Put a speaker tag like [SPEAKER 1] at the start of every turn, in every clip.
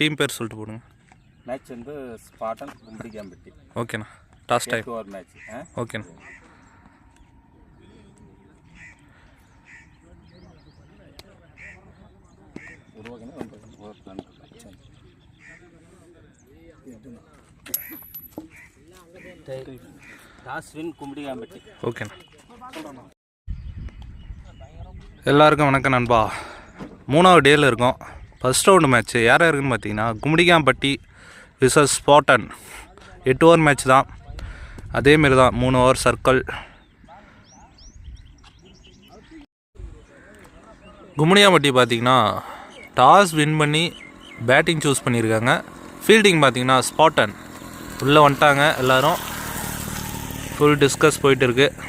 [SPEAKER 1] Team பேர் சொல்லிட்டு போடுங்க.
[SPEAKER 2] மேட்ச் வந்து ஸ்பாட்டன் கும்படி கேம்பட்டி.
[SPEAKER 1] ஓகேண்ணா டாஸ் டைம்
[SPEAKER 2] ஓவர் மேட்ச்
[SPEAKER 1] ஓகேண்ணா
[SPEAKER 2] உருவாக்கினா ஓவர் பிளான் டாஸ் வின் கும்படி கேம்பட்டி.
[SPEAKER 1] ஓகேண்ணா எல்லாருக்கும் வணக்கம் நண்பா. மூணாவது டேயில் இருக்கோம். ஃபஸ்ட் ரவுண்டு மேட்ச்சு யார் யாருக்குன்னு பார்த்தீங்கன்னா கும்மிடிகாம்பட்டி விசஸ் ஸ்பாட்டன் எட்டு ஓவர் மேட்ச் தான். அதேமாரி தான் மூணு ஓவர் சர்க்கிள் கும்மிடிகாம்பட்டி பார்த்தீங்கன்னா டாஸ் வின் பண்ணி பேட்டிங் சூஸ் பண்ணியிருக்காங்க. ஃபீல்டிங் பார்த்தீங்கன்னா ஸ்பாட்டன் உள்ளே வந்துட்டாங்க எல்லோரும். ஃபுல் டிஸ்கஸ் போயிட்டு இருக்குது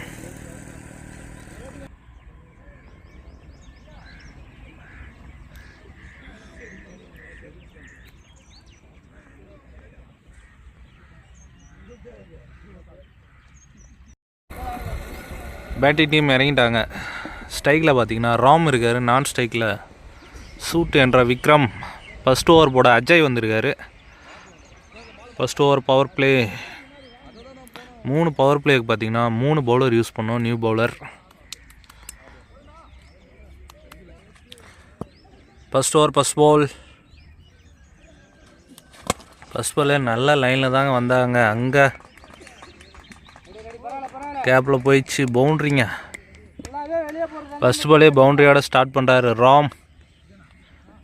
[SPEAKER 1] பேட்டிங் டீம் இறங்கிட்டாங்க. ஸ்ட்ரைக்கில் பார்த்தீங்கன்னா ராம் இருக்கார் நான் ஸ்ட்ரைக்கில் சூட் என்ற விக்ரம். ஃபஸ்ட் ஓவர் போட அஜய் வந்திருக்காரு. ஃபஸ்ட் ஓவர் பவர் பிளே மூணு பவர் பிளேக்கு பார்த்தீங்கன்னா மூணு பவுலர் யூஸ் பண்ணோம் new bowler first over first ball first பாலே நல்ல லைனில் தாங்க வந்தாங்க. அங்கே கேப்பில் போயிடுச்சு பவுண்ட்ரிங்க. ஃபஸ்ட் பாலே பவுண்ட்ரியோட ஸ்டார்ட் பண்ணுறாரு ராம்.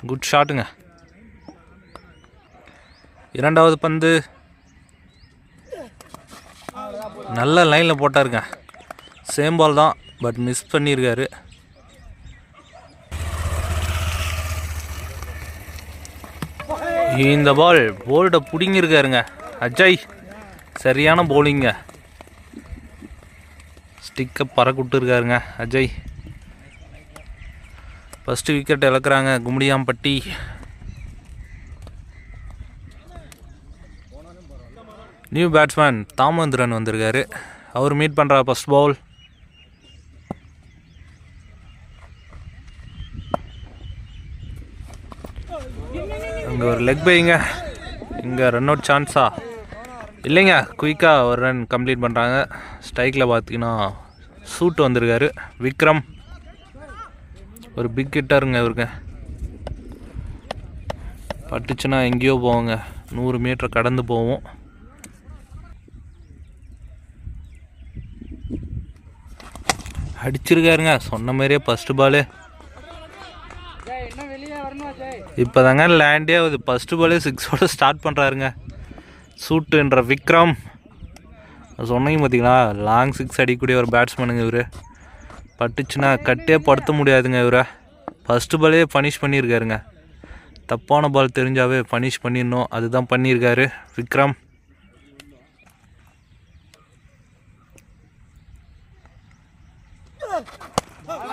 [SPEAKER 1] குட் ஷாட்டுங்க இரண்டாவது பந்து. நல்ல லைனில் போட்டாருங்க. சேம் பால் தான் பட் மிஸ் பண்ணியிருக்காரு இந்த பால் போல்டை பிடிங்கிருக்காருங்க. அஜய் சரியான போலிங்க ஸ்டிக்கை பறக்குட்டுருக்காருங்க அஜய். ஃபஸ்ட்டு விக்கெட் இழக்கிறாங்க கும்மிடியாம்பட்டி நியூ பேட்ஸ்மேன் தாமந்திரன் வந்திருக்காரு. அவர் மீட் பண்ணுறா ஃபஸ்ட் பவுல் இங்கே ஒரு லெக் பைங்க இங்கே ரன் அவுட் சான்ஸா இல்லைங்க குயிக்காக ஒரு ரன் கம்ப்ளீட் பண்ணுறாங்க ஸ்ட்ரைக்கில் பார்த்தீங்கன்னா சூட் வந்திருக்காரு. விக்ரம். ஒரு பிக் ஹிட்டருங்க இவருக்கு. பட்டுச்சுன்னா எங்கேயோ போவோங்க. நூறு மீட்டர் கடந்து போவோம். அடிச்சிருக்காருங்க. சொன்ன மாதிரியே ஃபஸ்ட்டு பாலு இப்போ தாங்க லேண்டே ஆகுது. ஃபஸ்ட்டு பாலே சிக்ஸோட ஸ்டார்ட் பண்ணுறாருங்க சூட்டுன்ற விக்ரம். சொன்னீங்க பார்த்தீங்களா லாங் சிக்ஸ் அடிக்கக்கூடிய ஒரு பேட்ஸ்மேனுங்க இவர். பட்டுச்சுன்னா கட்டே படுத்த முடியாதுங்க இவரை. ஃபஸ்ட்டு பாலே பனிஷ் பண்ணியிருக்காருங்க. தப்பான பால் தெரிஞ்சாவே பனிஷ் பண்ணிடணும். அதுதான் பண்ணியிருக்காரு விக்ரம்.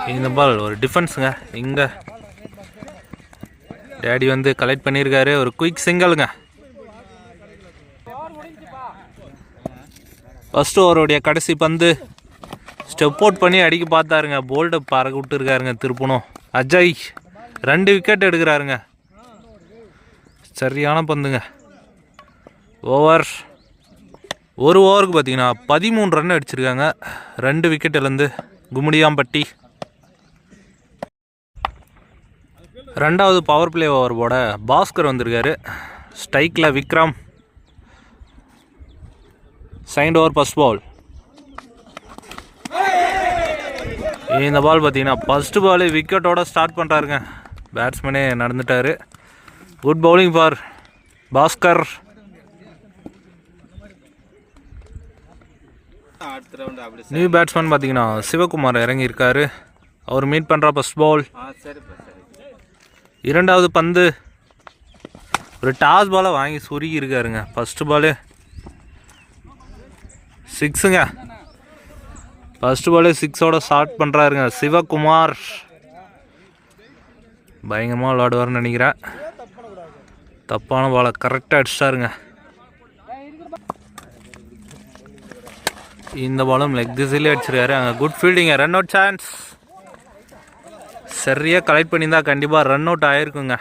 [SPEAKER 1] இந்த பால் ஒரு டிஃபென்ஸுங்க இங்கே. டேடி வந்து கலெக்ட் பண்ணியிருக்காரு. ஒரு குயிக் சிங்கிளுங்க ஃபஸ்ட்டு ஓவருடைய கடைசி பந்து. ஸ்டெப் அவுட் பண்ணி அடிக்க பார்த்தாருங்க. போல்டை பறக்க விட்டுருக்காருங்க திருப்பணும். அஜய் ரெண்டு விக்கெட் எடுக்கிறாருங்க. சரியான பந்துங்க. ஓவர் ஒரு ஓவருக்கு பார்த்தீங்கன்னா பதிமூணு ரன் அடிச்சிருக்காங்க. ரெண்டு விக்கெட் இழந்து கும்முடியாம்பட்டி. ரெண்டாவது பவர் பிளே ஓவர் போட பாஸ்கர் வந்திருக்காரு. ஸ்ட்ரைக்கில் Vikram. Second over first ball இந்த பால் பார்த்தீங்கன்னா ஃபஸ்ட்டு பால் விக்கெட்டோட ஸ்டார்ட் பண்ணுறாருங்க பேட்ஸ்மேனே நடந்துட்டாரு. Good bowling for Bhaskar new batsman பார்த்தீங்கன்னா சிவகுமார் இறங்கியிருக்காரு. அவர் மீட் பண்ணுறா ஃபஸ்ட் பால் இரண்டாவது பந்து. ஒரு டாஸ் பாலை வாங்கி சுருகி இருக்காருங்க ஃபஸ்ட்டு பாலு சிக்ஸுங்க. ஃபஸ்ட்டு பாலே சிக்ஸோட ஸ்டார்ட் பண்ணுறாருங்க சிவகுமார். பயங்கரமாக விளாடுவார்னு நினைக்கிறேன். தப்பான பாலை கரெக்டாக அடிச்சிட்டாருங்க. இந்த பாலும் லெக் திசையிலே அடிச்சிருக்காரு. அங்கே குட் ஃபீல்டிங்க ரன் அவுட் சான்ஸ் சரியாக கலெக்ட் பண்ணியிருந்தால் கண்டிப்பாக ரன் அவுட் ஆகிருக்குங்க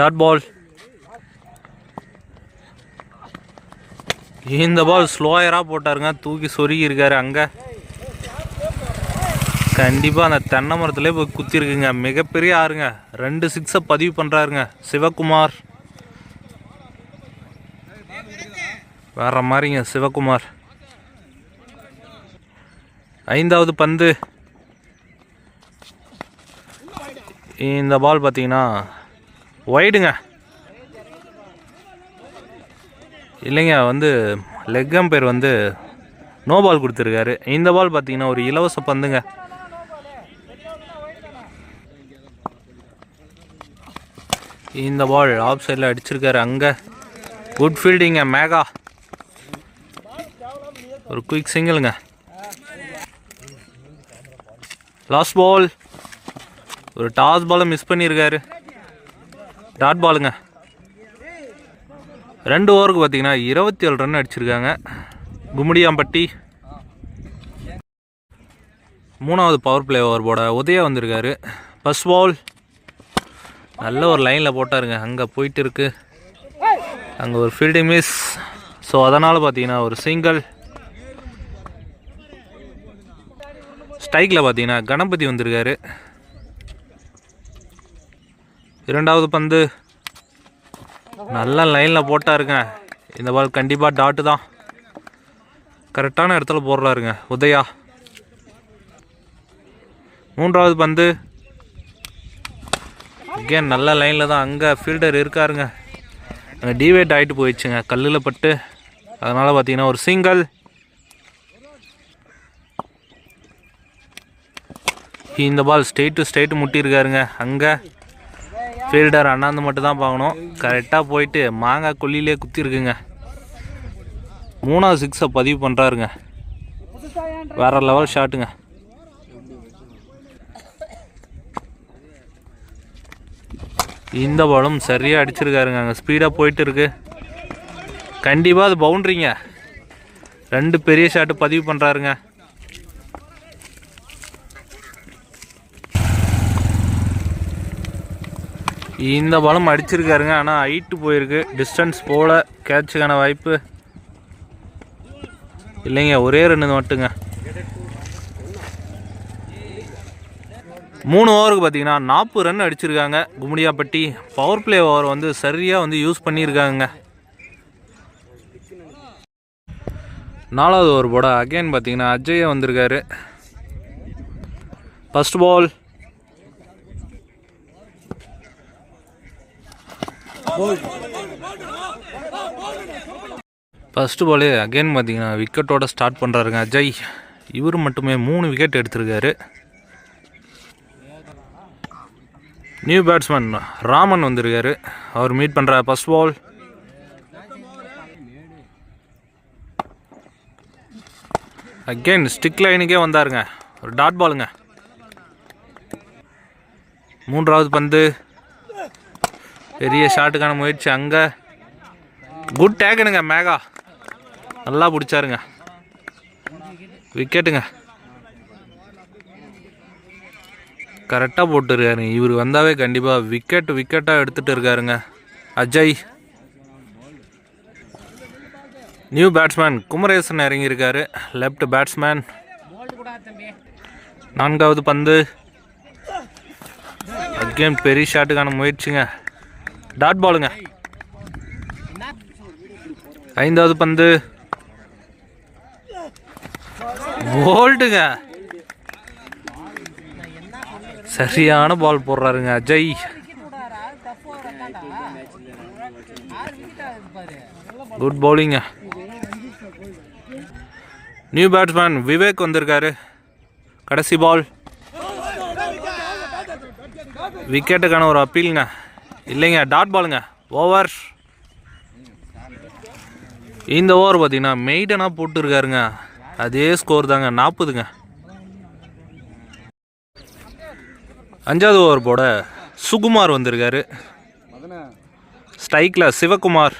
[SPEAKER 1] டாட் பால் இந்த பால் ஸ்லோயராக போட்டாருங்க. தூக்கி சொருகி இருக்காரு அங்கே. கண்டிப்பாக அந்த தென்னை மரத்துலேயே போய் குத்திருக்குங்க. மிகப்பெரிய ஆறுங்க. ரெண்டு சிக்ஸை பதிவு பண்ணுறாருங்க சிவகுமார். வேற மாதிரிங்க சிவகுமார். ஐந்தாவது பந்து. இந்த பால் பார்த்தீங்கன்னா ஒய்டுங்க இல்லைங்க வந்து லெக் அம்பையர் வந்து நோ பால் கொடுத்துருக்காரு. இந்த பால் பார்த்தீங்கன்னா ஒரு இலவச பந்துங்க. இந்த பால் ஆஃப் சைடில் அடிச்சிருக்காரு அங்கே. குட் ஃபீல்டிங்க மேகா. ஒரு குயிக் சிங்கிளுங்க லாஸ்ட் பால் ஒரு டாஸ் பாலை மிஸ் பண்ணியிருக்காரு டாட் பாலுங்க ரெண்டு ஓவருக்கு பார்த்தீங்கன்னா இருபத்தி ஏழு ரன் அடிச்சிருக்காங்க. கும்மிடியாம்பட்டி மூணாவது பவர் பிளே ஓவர் போட உதயா வந்திருக்காரு. பஸ் பால் நல்ல ஒரு லைனில் போட்டாருங்க. அங்கே போயிட்டு இருக்கு. அங்கே ஒரு ஃபீல்டிங் மிஸ் ஸோ அதனால் பார்த்தீங்கன்னா ஒரு சிங்கிள் ஸ்ட்ரைக்கில் பார்த்தீங்கன்னா கணபதி வந்திருக்காரு. இரண்டாவது பந்து. நல்ல லைனில் போட்டாருங்க. இந்த பால் கண்டிப்பாக டாட்டு தான். கரெக்டான இடத்துல போடுறாருங்க. உதயா. மூன்றாவது பந்து. அகேன் நல்ல லைனில் தான். அங்கே ஃபீல்டர் இருக்காருங்க. அங்கே டிவேட் ஆகிட்டு போயிடுச்சுங்க. கல்லில் பட்டு. அதனால் பார்த்தீங்கன்னா ஒரு சிங்கிள் இந்த பால் ஸ்ட்ரெயிட் டு ஸ்ட்ரெயிட் முட்டியிருக்காருங்க. அங்கே. ஃபீல்டர் அண்ணாந்து மட்டும் தான் பார்க்கணும். கரெக்டாக போயிட்டு மாங்காய் கொல்லிலே குத்திருக்குங்க. மூணாவது சிக்ஸை பதிவு பண்ணுறாருங்க வேற லெவல் ஷாட்டுங்க இந்த பாலும் சரியாக அடிச்சிருக்காருங்க. அங்கே ஸ்பீடாக போயிட்டு இருக்கு கண்டிப்பாக அது பவுண்ட்ரிங்க ரெண்டு பெரிய ஷாட்டு பதிவு பண்ணுறாருங்க இந்த பாலும் அடிச்சிருக்காருங்க. ஆனால் ஹைட்டு போயிருக்கு. டிஸ்டன்ஸ் போல. கேட்சுக்கான வாய்ப்பு. இல்லைங்க ஒரே ரெண்டு மட்டுங்க. மூணு ஓவருக்கு பார்த்தீங்கன்னா நாற்பது ரன் அடிச்சிருக்காங்க. கும்மிடியாப்பட்டி பவர் பிளே ஓவர் வந்து சரியாக வந்து யூஸ் பண்ணியிருக்காங்க நாலாவது ஓவர் போட அகைன் பார்த்தீங்கன்னா அஜய் வந்திருக்காரு. First ball first ball again பார்த்தீங்கன்னா விக்கெட்டோட ஸ்டார்ட் பண்ணுறாருங்க அஜய். இவர் மட்டுமே மூணு விக்கெட் எடுத்திருக்காரு. நியூ பேட்ஸ்மேன் ராமன் வந்திருக்காரு. அவர் மீட் பண்ணுற ஃபஸ்ட் பால் அகைன் ஸ்டிக் லைனுக்கே வந்தாருங்க. ஒரு டாட் பாலுங்க மூன்றாவது பந்து. பெரிய ஷாட்டுக்கான முயற்சி அங்கே. குட் டேக்கனுங்க மேகா. நல்லா பிடிச்சாருங்க. விக்கெட்டுங்க கரெக்டாக போட்டுருக்காருங்க. இவர் வந்தாவே கண்டிப்பாக விக்கெட் விக்கெட்டாக எடுத்துகிட்டு இருக்காருங்க. அஜய். நியூ பேட்ஸ்மேன் குமரேசன் இறங்கியிருக்காரு. லெஃப்ட் பேட்ஸ்மேன் நான்காவது பந்து. அகேன் பெரிய ஷாட்டுக்கான முயற்சிங்க. டாட் பாலுங்க ஐந்தாவது பந்து. போல்டுங்க சரியான பால் போடுறாருங்க அஜய். குட் பவுலிங்க நியூ பேட்ஸ்மேன் விவேக் வந்திருக்காரு. கடைசி பால் விக்கெட்டுக்கான ஒரு அப்பீலுங்க இல்லைங்க டாட் பாலுங்க ஓவர் இந்த ஓவர் பார்த்தீங்கன்னா மெய்டனாக போட்டுருக்காருங்க. அதே ஸ்கோர் தாங்க நாற்பதுங்க. அஞ்சாவது ஓவர் போட சுகுமார் வந்திருக்காரு. ஸ்ட்ரைக்கில் சிவகுமார்.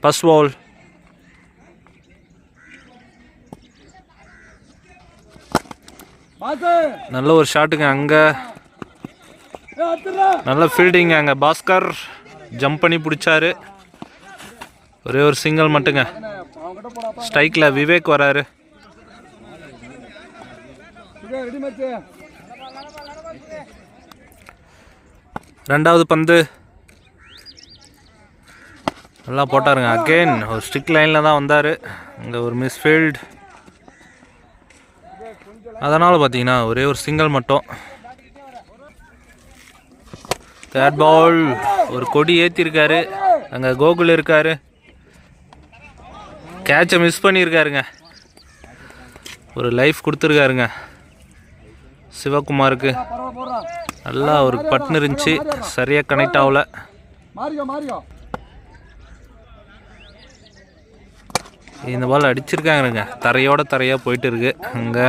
[SPEAKER 1] ஃபர்ஸ்ட் பால் நல்ல ஒரு ஷாட்டுங்க அங்கே. நல்ல ஃபீல்டிங் அங்கே. பாஸ்கர் ஜம்ப் பண்ணி பிடிச்சாரு. ஒரே ஒரு சிங்கிள் மட்டுங்க. ஸ்ட்ரைக்கில் விவேக் வராரு. ரெண்டாவது பந்து. நல்லா போட்டாருங்க. அகெயின் ஒரு ஸ்டிக் லைனில் தான் வந்தார். அங்கே ஒரு மிஸ்ஃபீல்டு அதனால் பார்த்தீங்கன்னா ஒரே ஒரு சிங்கிள் மட்டும். தேர்ட் பால் ஒரு கொடி ஏற்றிருக்காரு அங்கே கோகுல் இருக்காரு. கேட்சை மிஸ் பண்ணியிருக்காருங்க ஒரு லைஃப் கொடுத்துருக்காருங்க. சிவகுமாருக்கு. நல்லா ஒரு பட்னு இருந்துச்சு. சரியாக கனெக்ட் ஆகல. இந்த பால் அடிச்சிருக்காங்க தரையோட தரையாக போயிட்டு இருக்கு அங்கே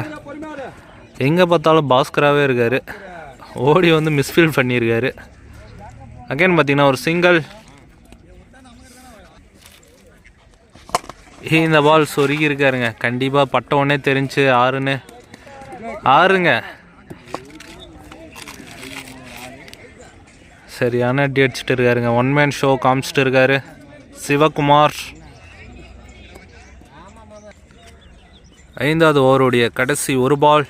[SPEAKER 1] எங்கே பார்த்தாலும் பாஸ்கராகவே இருக்கார். ஓடி வந்து மிஸ்ஃபீல் பண்ணியிருக்காரு அகைன் பார்த்தீங்கன்னா ஒரு சிங்கிள் இந்த பால் சொருகி இருக்காருங்க கண்டிப்பாக பட்ட உடனே தெரிஞ்சு ஆறுன்னு. ஆறுங்க. சரியான அடி அடிச்சுட்டு இருக்காருங்க. ஒன் மேன் ஷோ காமிச்சிட்டு இருக்காரு. சிவகுமார். ஐந்தாவது ஓவருடைய கடைசி ஒரு பால்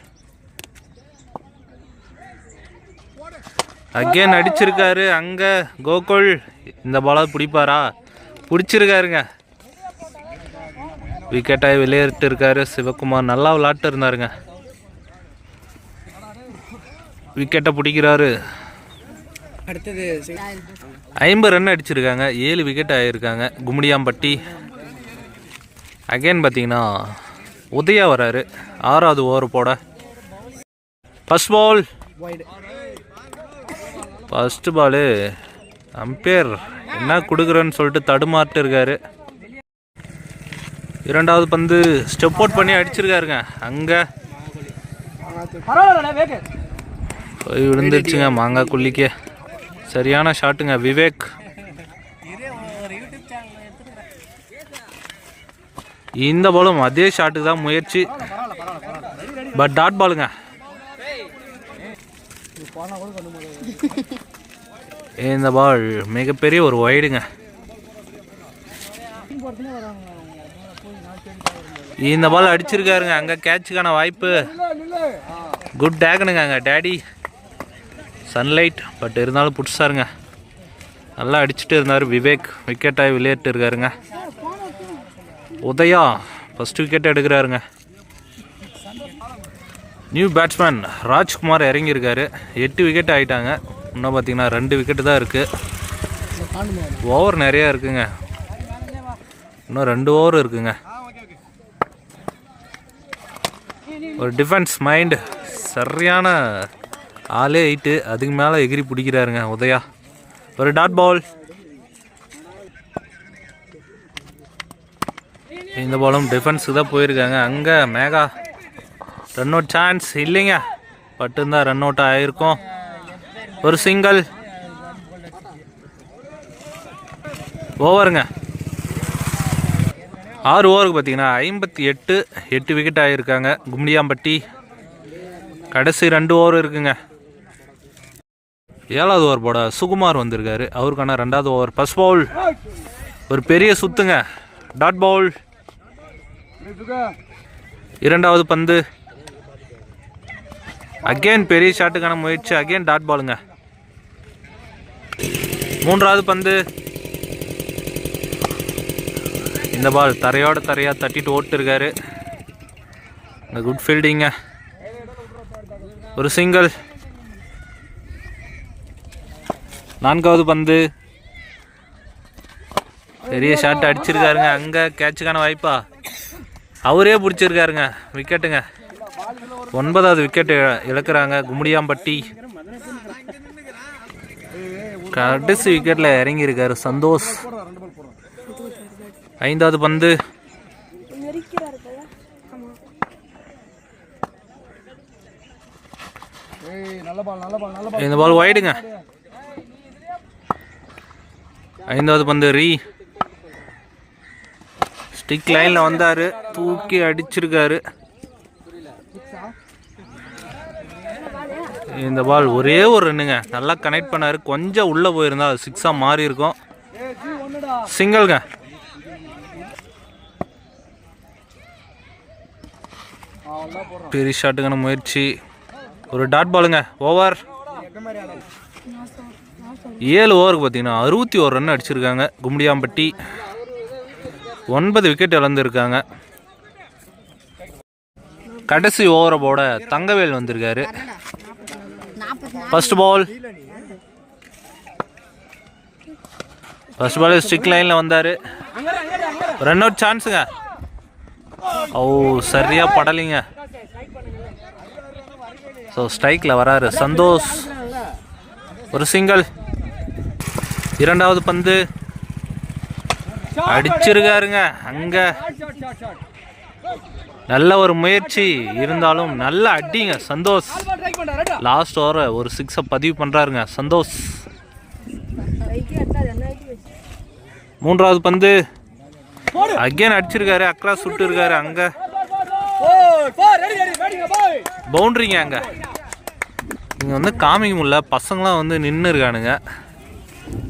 [SPEAKER 1] அகேன் அடிச்சிருக்காரு அங்க கோகுல் இந்த பாலாவது பிடிப்பாரா? பிடிச்சிருக்காருங்க. விக்கெட்டாய் வெளியேறிட்டு இருக்காரு சிவகுமார். நல்லா விளாட்டு இருந்தாருங்க. விக்கெட்டை பிடிக்கிறாரு.
[SPEAKER 3] அடுத்தது
[SPEAKER 1] ஐம்பது ரன் அடிச்சிருக்காங்க. ஏழு விக்கெட் ஆகியிருக்காங்க கும்மிடியாம்பட்டி. அகைன் பார்த்தீங்கன்னா உதயா வராரு. ஆறாவது ஓவர் போட. First ball first ball umpire என்ன கொடுக்குறேன்னு சொல்லிட்டு தடுமாறிட்டு இருக்காரு. இரண்டாவது பந்து ஸ்டெப் அவுட் பண்ணி அடிச்சிருக்காருங்க அங்கே. போய் விழுந்துருச்சுங்க மாங்காய் குள்ளிக்க சரியான ஷாட்டுங்க விவேக் இந்த பாலும் அதே ஷாட்டுக்கு தான் முயற்சி. பட் டாட் பாலுங்க இந்த பால் மிகப்பெரிய ஒரு ஒயிடுங்க இந்த பால் அடிச்சிருக்காருங்க. அங்கே கேட்சுக்கான வாய்ப்பு. குட் டேகனுங்க அங்கே டேடி. சன்லைட் பட் இருந்தாலும் பிடிச்சாருங்க. நல்லா அடிச்சுட்டு இருந்தார் விவேக். விக்கெட்டாக விளையாட்டு இருக்காருங்க. உதயா ஃபஸ்ட் விக்கெட் எடுக்கிறாருங்க. நியூ பேட்ஸ்மேன் ராஜ்குமார் இறங்கியிருக்காரு. எட்டு விக்கெட் ஆகிட்டாங்க இன்னும் பார்த்தீங்கன்னா ரெண்டு விக்கெட்டு தான் இருக்குது ஓவர் நிறையா இருக்குங்க. இன்னும் ரெண்டு ஓவர் இருக்குங்க. ஒரு டிஃபென்ஸ் மைண்டு சரியான ஆளே எயிட்டு அதுக்கு மேலே எகிரி பிடிக்கிறாருங்க உதயா. ஒரு டாட் பால் இந்த பாலும் டிஃபென்ஸுக்கு தான் போயிருக்காங்க. அங்கே மேகா ரன் அவுட் சான்ஸ் இல்லைங்க. பட்டுந்தான் ரன் அவுட் ஆகிருக்கும் ஒரு சிங்கிள் ஓவருங்க ஆறு ஓவருக்கு பார்த்தீங்கன்னா ஐம்பத்தி எட்டு எட்டு விக்கெட் ஆகியிருக்காங்க கும்டியாம்பட்டி கடைசி ரெண்டு ஓவர் இருக்குங்க. ஏழாவது ஓவர் போட சுகுமார் வந்திருக்காரு. அவருக்கான ரெண்டாவது ஓவர் பஸ் பவுல் ஒரு பெரிய சுத்துங்க. டாட் பவுல் இரண்டாவது பந்து. அகைன் பெரிய ஷாட்டுக்கான முயற்சி. அகைன் டாட் பாலுங்க மூன்றாவது பந்து. இந்த பால் தரையோட தரையா தட்டிட்டு ஓட்டு இருக்காரு இந்த குட் ஃபீல்டிங்க ஒரு சிங்கிள் நான்காவது பந்து. பெரிய ஷாட் அடிச்சிருக்காருங்க. அங்கே கேட்சுக்கான வாய்ப்பா. அவரே பிடிச்சிருக்காருங்க. விக்கெட்டுங்க ஒன்பதாவது விக்கெட் இழக்கிறாங்க கும்முடியாம்பட்டி கடைசி விக்கெட்டில் இறங்கியிருக்காரு சந்தோஷ். ஐந்தாவது பந்து. இந்த பால் ஒயிடுங்க ஐந்தாவது பந்து ரீ. ஸ்டிக் லைனில் வந்தார். தூக்கி அடிச்சிருக்காரு. இந்த பால் ஒரே ஒரு ரன்னுங்க நல்லா கனெக்ட் பண்ணார். கொஞ்சம் உள்ளே போயிருந்தா அது சிக்ஸாக மாறி இருக்கும். சிங்கிள்ங்க பெரிய ஷாட்டுக்கான முயற்சி. ஒரு டாட் பாலுங்க ஓவர் ஏழு ஓவருக்கு பார்த்தீங்கன்னா அறுபத்தி ஒரு ரன் அடிச்சிருக்காங்க. கும்டியாம்பட்டி. ஒன்பது விக்கெட் இழந்திருக்காங்க. கடைசி ஓவரை போட தங்கவேல் வந்திருக்காரு. ஃபர்ஸ்ட் பால் ஃபர்ஸ்ட் பால் ஸ்ட்ரிக் லைனில் வந்தார். ரன் அவுட் சான்ஸுங்க ஓ சரியாக படலைங்க. ஸோ ஸ்ட்ரைக்கில் வராரு. சந்தோஷ். ஒரு சிங்கிள் இரண்டாவது பந்து. அடிச்சிருக்காருங்க அங்கே. நல்ல ஒரு முயற்சி. இருந்தாலும் நல்ல அடிங்க சந்தோஷ். லாஸ்ட் ஓவரை ஒரு சிக்ஸை பதிவு பண்ணுறாருங்க சந்தோஷ். மூன்றாவது பந்து. அகைன் அடிச்சிருக்காரு அக்ராஸ் சுட்டு இருக்காரு அங்கே. பவுண்டரிங்க அங்கே. இங்கே வந்து காமிக்க முடியல பசங்களாம் வந்து நின்று இருக்கானுங்க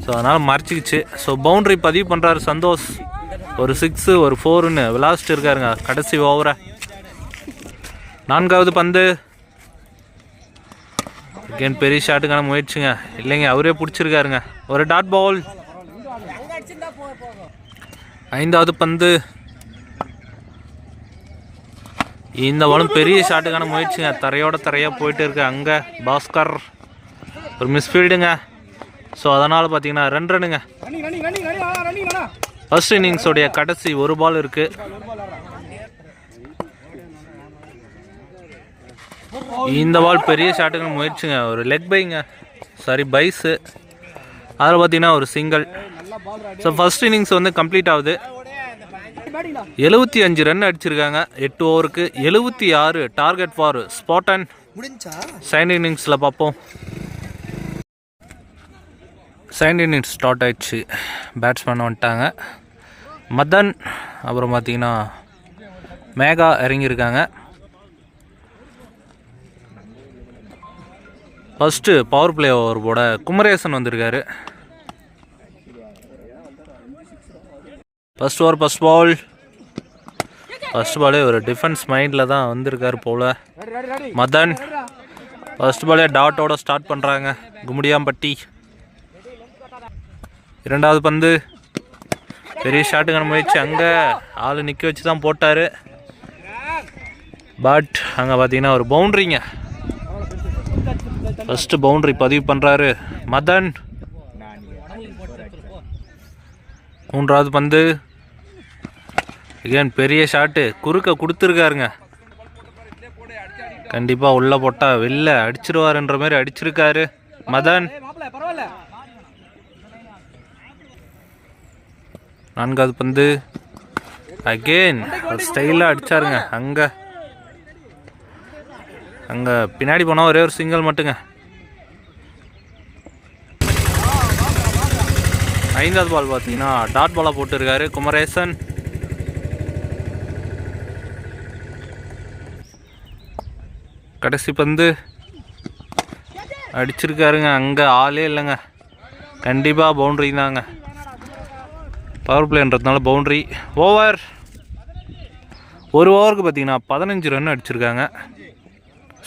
[SPEAKER 1] ஸோ அதனால் மறைச்சிக்கிச்சு. ஸோ பவுண்டரி பதிவு பண்ணுறாரு சந்தோஷ். ஒரு சிக்ஸு ஒரு ஃபோருன்னு விளாஸ்ட் இருக்காருங்க. கடைசி ஓவரை நான்காவது பந்து. அகேன் பெரிய ஷாட்டுக்கான முயற்சிங்க. இல்லைங்க அவரே பிடிச்சிருக்காருங்க. ஒரு டாட் பால் ஐந்தாவது பந்து. இந்த பாலும் பெரிய ஷாட்டுக்கான முயற்சிங்க. தரையோட தரையாக போயிட்டு இருக்கு. அங்கே பாஸ்கர். ஒரு மிஸ்ஃபீல்டுங்க ஸோ அதனால் பார்த்தீங்கன்னா ரெண்டு ரன்னுங்க ஃபர்ஸ்ட் இன்னிங்ஸோடைய கடைசி ஒரு பால் இருக்கு. இந்த பால் பெரிய ஷாட்டுக்கு முயற்சிங்க. ஒரு லெக் பைங்க சாரி பைஸு அதில் பார்த்தீங்கன்னா ஒரு சிங்கிள் ஸோ ஃபர்ஸ்ட் இன்னிங்ஸ் வந்து கம்ப்ளீட் ஆகுது. எழுபத்தி அஞ்சு ரன் அடிச்சிருக்காங்க. எட்டு ஓவருக்கு எழுபத்தி ஆறு target for spot and second இன்னிங்ஸில் பார்ப்போம் செகண்ட் இன்னிங்ஸ் ஸ்டார்ட் ஆயிடுச்சு. பேட்ஸ்மேன் வந்துட்டாங்க. மதன் அப்புறம் பார்த்தீங்கன்னா மேகா இறங்கியிருக்காங்க. ஃபஸ்ட்டு பவர் பிளே ஓவர் போட குமரேசன் வந்திருக்காரு. First over first ball first பாலே ஒரு டிஃபென்ஸ் மைண்டில் தான் வந்திருக்காரு போல். மதன் ஃபஸ்ட் பாலே டாட்டோட ஸ்டார்ட் பண்ணுறாங்க கும்முடியாம்பட்டி. இரண்டாவது பந்து. பெரிய ஷாட்டுக்கான முயற்சி அங்கே. ஆள் நிற்க வச்சு தான் போட்டார். பட் அங்கே பார்த்தீங்கன்னா ஒரு பவுண்ட்ரிங்க ஃபஸ்ட்டு பவுண்ட்ரி பதிவு பண்ணுறாரு மதன். மூன்றாவது பந்து. ஏன் பெரிய ஷாட்டு குறுக்க கொடுத்துருக்காருங்க. கண்டிப்பாக உள்ளே போட்டால் வெளில அடிச்சிருவாருன்ற மாதிரி அடிச்சிருக்காரு மதன். நான்காவது பந்து. அகெயின் ஸ்டைலாக அடிச்சாருங்க. அங்கே. அங்கே பின்னாடி போனால் ஒரே ஒரு சிங்கிள் மட்டுங்க. ஐந்தாவது பால் பார்த்தீங்கன்னா டாட் பாலாக போட்டிருக்காரு குமரேசன். கடைசி பந்து. அடிச்சிருக்காருங்க. அங்கே ஆளே இல்லைங்க. கண்டிப்பாக பவுண்ட்ரி தாங்க. பவர் பிளேன்றதுனால பவுண்ட்ரி ஓவர் ஒரு ஓவருக்கு பார்த்தீங்கன்னா பதினஞ்சு ரன் அடிச்சிருக்காங்க.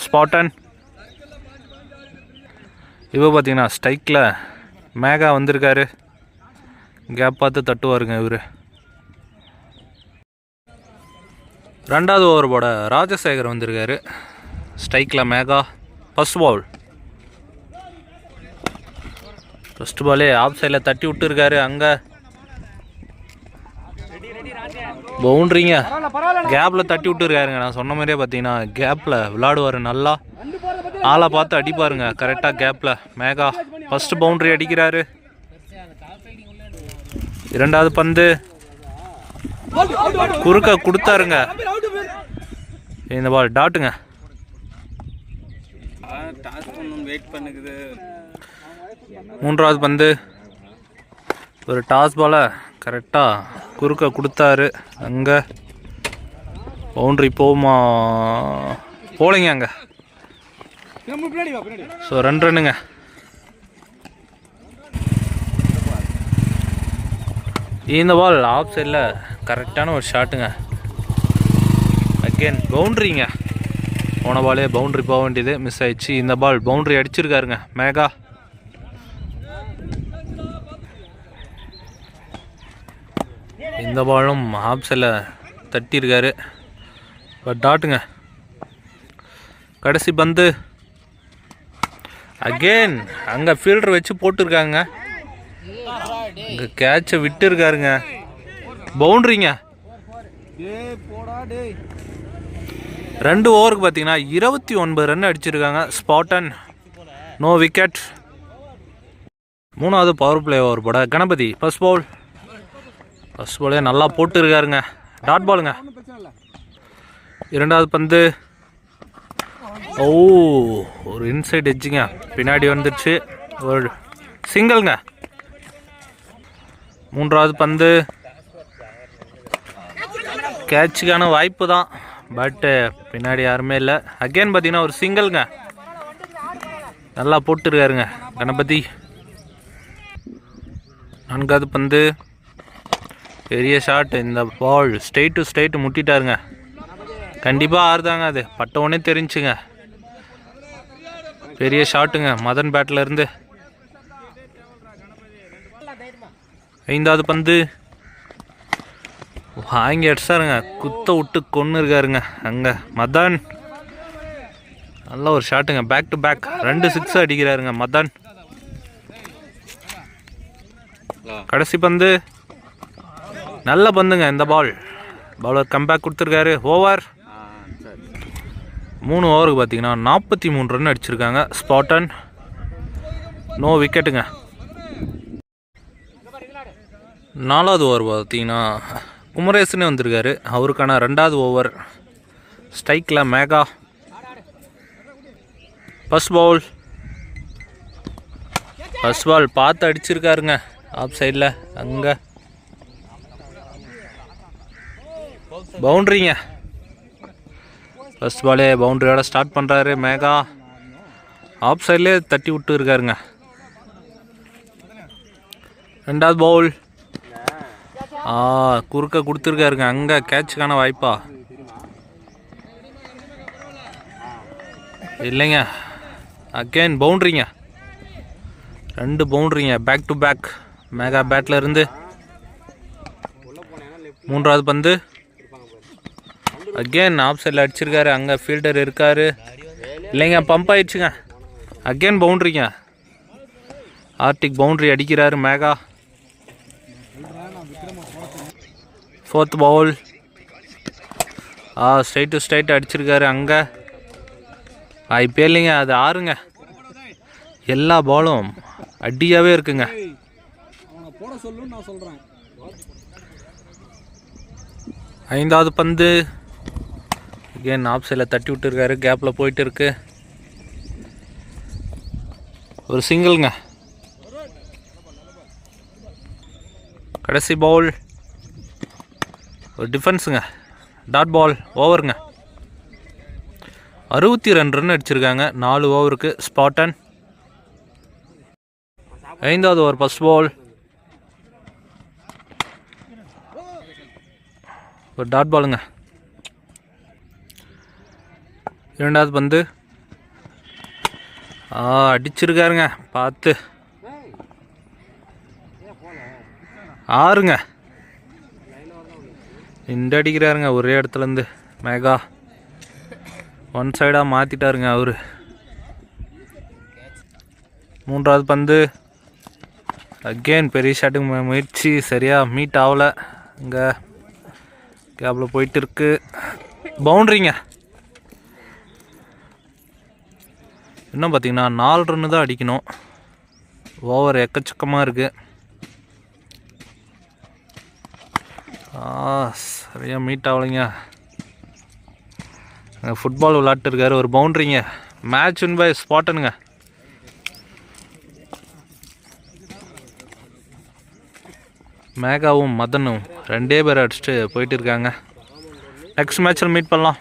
[SPEAKER 1] ஸ்பாட்டன் இப்போ பார்த்தீங்கன்னா ஸ்ட்ரைக்கில் மேகா வந்திருக்காரு. கேப் பார்த்து தட்டுவாருங்க இவர். ரெண்டாவது ஓவர் போட ராஜசேகர் வந்திருக்காரு. ஸ்ட்ரைக்கில் மேகா ஃபஸ்ட் பால் ஃபஸ்ட் பாலே ஆஃப் சைடில் தட்டி விட்டுருக்காரு. அங்கே பவுண்ட்ரிங்க. கேப்பில் தட்டி விட்டுருக்காருங்க. நான் சொன்ன மாதிரியே பார்த்தீங்கன்னா கேப்பில் விளாடுவார் நல்லா. ஆளை பார்த்து அடிப்பாருங்க கரெக்டாக கேப்பில் மேகா ஃபர்ஸ்ட் பவுண்டரி அடிக்கிறாரு. இரண்டாவது பந்து. குறுக்க கொடுத்தாருங்க. இந்த பால் டாட்டுங்க. மூன்றாவது பந்து. ஒரு டாஸ் பாலை கரெக்டாக குறுக்க கொடுத்தாரு. அங்கே பவுண்ட்ரி போகுமா? போகலைங்க அங்கே. ஸோ ரெண்டு ரன்னுங்க இந்த பால் ஆஃப் சைடில் கரெக்டான ஒரு ஷாட்டுங்க அகெயின் பவுண்ட்ரிங்க போன பாலே பவுண்ட்ரி போக வேண்டியது மிஸ் ஆயிடுச்சு. இந்த பால் பவுண்ட்ரி அடிச்சிருக்காருங்க. மேகா. இந்த பாலும் ஆப்ஸில் தட்டியிருக்காரு. பட் டாட்டுங்க. கடைசி பந்து. அகெயின் அங்கே ஃபீல்டர் வச்சு போட்டிருக்காங்க. இங்கே கேட்சை விட்டுருக்காருங்க. பவுண்ட்ரிங்க ரெண்டு ஓவருக்கு பார்த்தீங்கன்னா இருபத்தி ஒன்பது ரன் அடிச்சிருக்காங்க. ஸ்பாட்டன் நோ விக்கெட் மூணாவது பவர் பிளே ஓவர் போட. கணபதி ஃபர்ஸ்ட் பவுல் ஃபர்ஸ்ட் பாலே நல்லா போட்டுருக்காருங்க. டாட் பாலுங்க இரண்டாவது பந்து. ஓ ஒரு இன்சைட் எஜ்ஜுங்க பின்னாடி வந்துடுச்சு ஒரு சிங்கிள்ங்க மூன்றாவது பந்து. கேட்சுக்கான வாய்ப்பு தான். பட்டு பின்னாடி யாருமே இல்லை. அகைன் பார்த்தீங்கன்னா ஒரு சிங்கிள்ங்க நல்லா போட்டுருக்காருங்க. கணபதி. நான்காவது பந்து. பெரிய ஷாட் இந்த பால் ஸ்ட்ரெயிட் டு ஸ்ட்ரெயிட் முட்டிட்டாருங்க. கண்டிப்பாக ஆறுதாங்க அது. பட்ட உடனே தெரிஞ்சுங்க. பெரிய ஷாட்டுங்க மதன் பேட்டில் இருந்து. ஐந்தாவது பந்து. வாங்கி அடிச்சாருங்க. குத்த விட்டு கொன்று இருக்காருங்க அங்கே மதன். நல்ல ஒரு ஷாட்டுங்க பேக் டு பேக் ரெண்டு சிக்ஸ் அடிக்கிறாருங்க மதன். கடைசி பந்து. நல்ல பந்துங்க இந்த பால் பவுலர் கம்பேக் கொடுத்துருக்காரு. ஓவர் மூணு ஓவருக்கு பார்த்தீங்கன்னா நாற்பத்தி மூணு ரன் அடிச்சிருக்காங்க. ஸ்பாட்டன் நோ விக்கெட்டுங்க நாலாவது ஓவர் பார்த்தீங்கன்னா குமரேசனே வந்திருக்காரு. அவருக்கான ரெண்டாவது ஓவர் ஸ்ட்ரைக்கில் Megha. First ball first ball பார்த்து அடிச்சிருக்காருங்க. ஆஃப் சைடில் அங்கே. பவுண்ட்ரிங்க. ஃபஸ்ட் பாலே பவுண்டரியோட ஸ்டார்ட் பண்ணுறாரு மேகா. ஆஃப் சைட்லேயே தட்டி விட்டு இருக்காருங்க. ரெண்டாவது பவுல் ஆ குறுக்க கொடுத்துருக்காருங்க. அங்கே கேட்சுக்கான வாய்ப்பா. இல்லைங்க. அகெயின் பவுண்ட்ரிங்க ரெண்டு பவுண்ட்ரிங்க பேக் டு பேக் மேகா பேட்டில் இருந்து. மூன்றாவது பந்து. அகெயின் ஆஃப் சைடில் அடிச்சிருக்காரு. அங்கே ஃபீல்டர் இருக்காரு. இல்லைங்க பம்ப் ஆயிடுச்சுங்க. அகெயின் பவுண்ட்ரிங்க ஆர்டிக் பவுண்ட்ரி அடிக்கிறாரு மேகா. ஃபோர்த் பவுல் ஆ ஸ்ட்ரைட் டு ஸ்ட்ரைட் அடிச்சிருக்காரு அங்கே. இப்போ இல்லைங்க அது ஆறுங்க. எல்லா பாலும் அடியாகவே இருக்குங்க. ஐந்தாவது பந்து. அகேன் ஆஃப் சைடில் தட்டி விட்டுருக்காரு. கேப்பில் போயிட்டு இருக்கு ஒரு சிங்கிள்ங்க கடைசி பவுல் ஒரு டிஃபென்ஸுங்க டாட் பால் ஓவருங்க அறுபத்தி ரெண்டு ரன் அடிச்சிருக்காங்க. நாலு ஓவருக்கு ஸ்பாட்டன் ஐந்தாவது ஓவர் ஃபஸ்ட் பால் ஒரு டாட் பாலுங்க இரண்டாவது பந்து. ஆ அடிச்சிருக்காருங்க. பார்த்து. ஆறுங்க. இந்த அடிக்கிறாருங்க ஒரே இடத்துலேருந்து மேகா. ஒன் சைடாக மாற்றிட்டாருங்க அவர். மூன்றாவது பந்து. அகெயின் பெரிய ஷாட்டுக்கு முயற்சி சரியாக மீட் ஆகலை இங்கே கேப்பில் போயிட்டு இருக்கு. பவுண்ட்ரிங்க இன்னும் பார்த்தீங்கன்னா நாலு ரன்னு தான் அடிக்கணும். ஓவர் எக்கச்சக்கமாக இருக்குது சரியாக மீட் ஆகலைங்க. ஃபுட்பால் விளாட்டு இருக்காரு ஒரு பவுண்ட்ரிங்க மேட்ச் வின் பை ஸ்பாட்டனுங்க மேகாவும் மதனும் ரெண்டே பேர் அடிச்சுட்டு போயிட்டு இருக்காங்க. நெக்ஸ்ட் மேட்ச்சில் மீட் பண்ணலாம்.